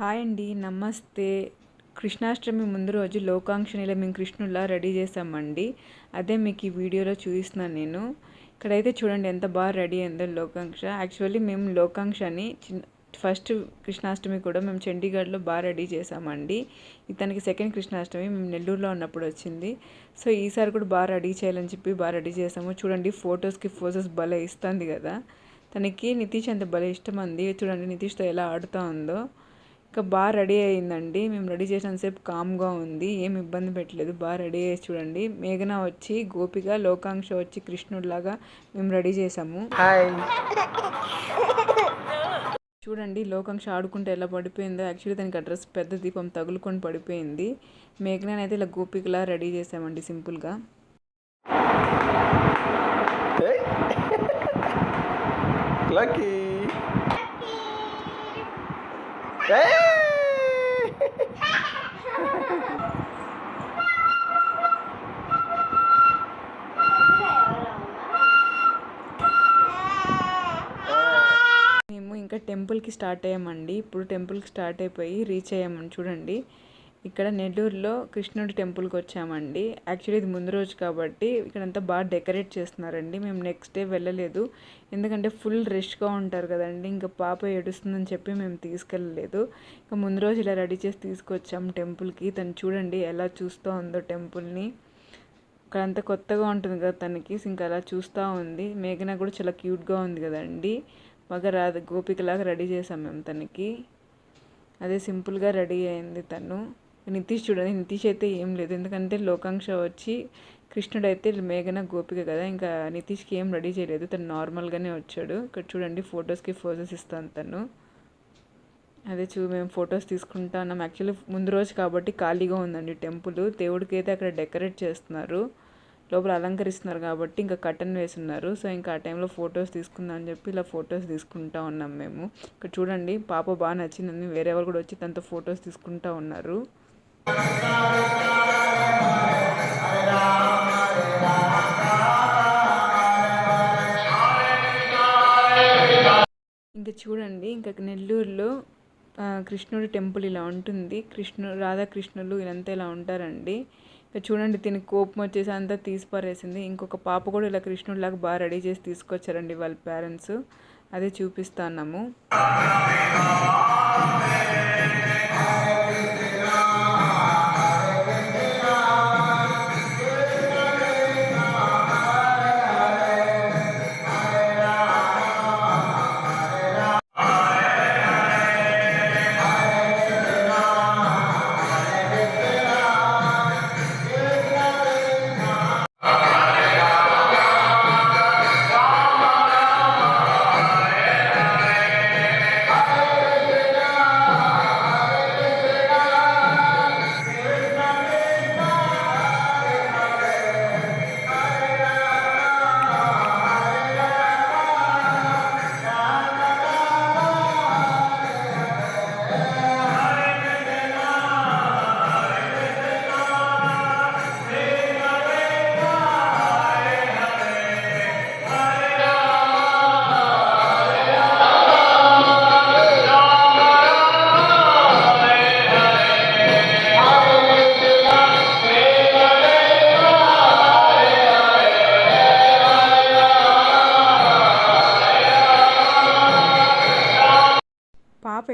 Hi అండి నమస్తే. కృష్ణాష్టమి ముందు రోజు లోకాంక్షనిలో మేము కృష్ణులా రెడీ చేసామండి అదే మీకు ఈ వీడియోలో చూపిస్తున్నాను నేను. ఇక్కడైతే చూడండి ఎంత బాగా రెడీ అయిందో లోకాంక్ష. యాక్చువల్లీ మేము లోకాంక్షని చిన్న ఫస్ట్ కృష్ణాష్టమి కూడా మేము చండీగఢ్లో బాగా రెడీ చేసామండి ఇతనికి సెకండ్ కృష్ణాష్టమి మేము నెల్లూరులో ఉన్నప్పుడు వచ్చింది. సో ఈసారి కూడా బాగా రెడీ చేయాలని చెప్పి బాగా రెడీ చేసాము చూడండి ఫొటోస్కి ఫోటోస్ భలే ఇస్తుంది కదా. తనకి నితీష్ అంత భలే ఇష్టం అంది. చూడండి నితీష్తో ఎలా ఆడుతూ ఉందో. ఇంకా బాగా రెడీ అయిందండి మేము రెడీ చేసినంతసేపు కామ్గా ఉంది. ఏం ఇబ్బంది పెట్టలేదు. బాగా రెడీ అయ్యి చూడండి. మేఘన వచ్చి గోపిక లోకాంక్ష వచ్చి కృష్ణుడిలాగా మేము రెడీ చేసాము హాయ్. చూడండి లోకాంక్ష ఆడుకుంటే ఎలా పడిపోయిందో. యాక్చువల్లీ దానికి ఆ డ్రెస్ పెద్ద దీపం తగులుకొని పడిపోయింది. మేఘనాని అయితే ఇలా గోపికలా రెడీ చేసామండి సింపుల్గా. లక్కీ మేము ఇంకా టెంపుల్కి స్టార్ట్ అయ్యామండి. ఇప్పుడు టెంపుల్కి స్టార్ట్ అయిపోయి రీచ్ అయ్యామని చూడండి. ఇక్కడ నెల్లూరులో కృష్ణుడి టెంపుల్కి వచ్చామండి. యాక్చువల్లీ ఇది ముందు రోజు కాబట్టి ఇక్కడంతా బాగా డెకరేట్ చేస్తున్నారండి. మేము నెక్స్ట్ డే వెళ్ళలేదు. ఎందుకంటే ఫుల్ రష్గా ఉంటారు కదండి. ఇంకా పాప ఏడుస్తుందని చెప్పి మేము తీసుకెళ్ళలేదు. ఇంకా ముందు రోజు ఇలా రెడీ చేసి తీసుకొచ్చాం టెంపుల్కి. తను చూడండి ఎలా చూస్తూ ఉందో టెంపుల్ని. ఇక్కడ అంతా కొత్తగా ఉంటుంది కదా తనకి. ఇంకా అలా చూస్తూ ఉంది. మేఘన కూడా చాలా క్యూట్గా ఉంది కదండి. బాగా రాధ గోపికలాగా రెడీ చేసాం మేము తనకి. అదే సింపుల్గా రెడీ అయింది తను. నితీష్ చూడండి నితీష్ అయితే ఏం లేదు. ఎందుకంటే లోకాంక్ష వచ్చి కృష్ణుడు అయితే మేఘన గోపిక కదా ఇంకా నితీష్కి ఏం రెడీ చేయలేదు. తను నార్మల్గానే వచ్చాడు. ఇక్కడ చూడండి ఫొటోస్కి ఫోజెస్ ఇస్తాను తను. అదే చూ మేము ఫొటోస్ తీసుకుంటా ఉన్నాం యాక్చువల్లీ ముందు రోజు కాబట్టి ఖాళీగా ఉందండి టెంపుల్. దేవుడికి అయితే అక్కడ డెకరేట్ చేస్తున్నారు. లోపల అలంకరిస్తున్నారు కాబట్టి ఇంకా కటన్ వేస్తున్నారు సో ఇంకా ఆ టైంలో ఫొటోస్ తీసుకుందాం అని చెప్పి ఇలా ఫొటోస్ తీసుకుంటా ఉన్నాం మేము. ఇక్కడ చూడండి పాప బాగా నచ్చిందని వేరే వాళ్ళు కూడా వచ్చి తనతో ఫొటోస్ తీసుకుంటా ఉన్నారు. ఇంకా చూడండి ఇంకా నెల్లూరులో కృష్ణుడి టెంపుల్ ఇలా ఉంటుంది. కృష్ణు రాధాకృష్ణులు ఇదంతా ఇలా ఉంటారండి. ఇంకా చూడండి దీనికి కోపం వచ్చేసి అంతా తీసిపారేసింది. ఇంకొక పాప కూడా ఇలా కృష్ణుడిలాగా బాగా రెడీ చేసి తీసుకొచ్చారండి వాళ్ళ పేరెంట్స్. అదే చూపిస్తున్నాము.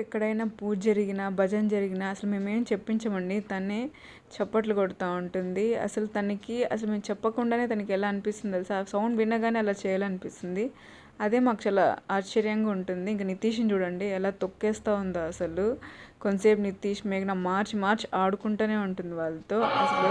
ఎక్కడైనా పూజ జరిగినా భజన జరిగినా అసలు మేమేం చెప్పించమండి. తనే చప్పట్లు కొడుతూ ఉంటుంది. అసలు తనకి అసలు మేము చెప్పకుండానే తనకి ఎలా అనిపిస్తుంది తెలుసా? ఆ సౌండ్ వినగానే అలా చేయాలనిపిస్తుంది. అదే మాకు చాలా ఆశ్చర్యంగా ఉంటుంది. ఇంకా నితీష్ని చూడండి ఎలా తొక్కేస్తూ ఉందో అసలు. కొంతసేపు నితీష్ మేఘన మార్చి మార్చి ఆడుకుంటూనే ఉంటుంది వాళ్ళతో. అసలు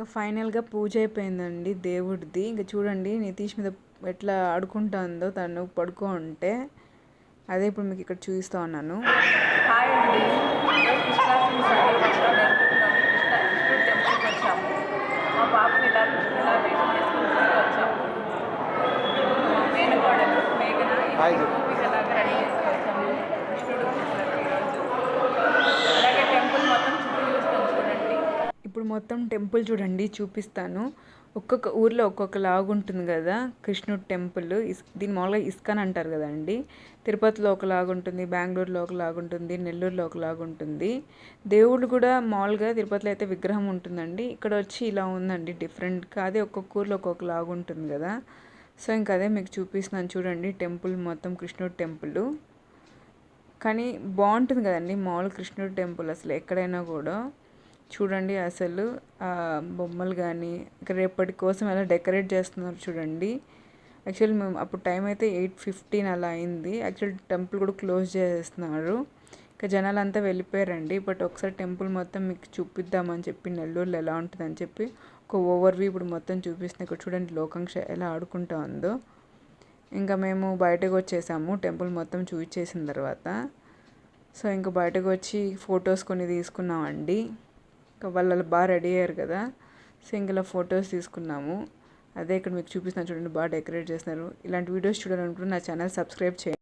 ఇంకా ఫైనల్గా పూజ అయిపోయిందండి దేవుడిది. ఇంకా చూడండి నితీష్ మీద ఎట్లా ఆడుకుంటుందో తను పడుకో ఉంటే అదే ఇప్పుడు మీకు ఇక్కడ చూపిస్తా ఉన్నాను. హాయ్ అండి. మా పాపని ఇలా వేసుకుని మేనకోడలు మేఘన హాయ్ ఈ చెప్పు. గోపికలాగా రెడీ చేసుకొచ్చాము కృష్ణుడు కృష్ణుడు ఈరోజు అలాగే టెంపుల్ మొత్తం చుట్టూ చూసుకొని చూడండి ఇప్పుడు మొత్తం టెంపుల్ చూడండి చూపిస్తాను. ఒక్కొక్క ఊర్లో ఒక్కొక్క లాగుంటుంది కదా కృష్ణుడు టెంపుల్. ఇస్ దీని మామూలుగా ఇస్కాన్ అంటారు కదండి తిరుపతిలో ఒకలాగా ఉంటుంది బెంగళూరులో ఒకలాగా ఉంటుంది నెల్లూరులో ఒకలాగా ఉంటుంది దేవుడు కూడా మామూలుగా తిరుపతిలో అయితే విగ్రహం ఉంటుందండి. ఇక్కడ వచ్చి ఇలా ఉందండి డిఫరెంట్గా అదే ఒక్కొక్క ఊర్లో ఒక్కొక్క లాగు ఉంటుంది కదా. సో ఇంకా అదే మీకు చూపిస్తున్నాను చూడండి టెంపుల్ మొత్తం కృష్ణుడు టెంపుల్. కానీ బాగుంటుంది కదండి మామూలు కృష్ణుడు టెంపుల్ అసలు ఎక్కడైనా కూడా. చూడండి అసలు ఆ బొమ్మలు కానీ ఇక్కడ రేపటి కోసం ఎలా డెకరేట్ చేస్తున్నారు చూడండి. యాక్చువల్ మేము అప్పుడు టైం అయితే ఎయిట్ ఫిఫ్టీన్ అలా అయింది. యాక్చువల్ టెంపుల్ కూడా క్లోజ్ చేస్తున్నారు ఇంకా జనాలు అంతా వెళ్ళిపోయారండి. బట్ ఒకసారి టెంపుల్ మొత్తం మీకు చూపిద్దామని చెప్పి నెల్లూరులో ఎలా ఉంటుందని చెప్పి ఒక ఓవర్ వ్యూ ఇప్పుడు మొత్తం చూపిస్తున్నాయి. ఇక్కడ చూడండి లోకాంక్ష ఎలా ఆడుకుంటా ఉందో. ఇంకా మేము బయటకు వచ్చేసాము. టెంపుల్ మొత్తం చూపించేసిన తర్వాత. సో ఇంకా బయటకు వచ్చి ఫొటోస్ కొన్ని తీసుకున్నామండి. వాళ్ళు బాగా రెడీ అయ్యారు కదా. సో ఇంక ఫొటోస్ తీసుకున్నాము. అదే ఇక్కడ మీకు చూపిస్తున్నాను చూడండి బాగా డెకరేట్ చేస్తున్నారు. ఇలాంటి వీడియోస్ చూడాలనుకుంటే నా ఛానల్ సబ్స్క్రైబ్ చేయండి.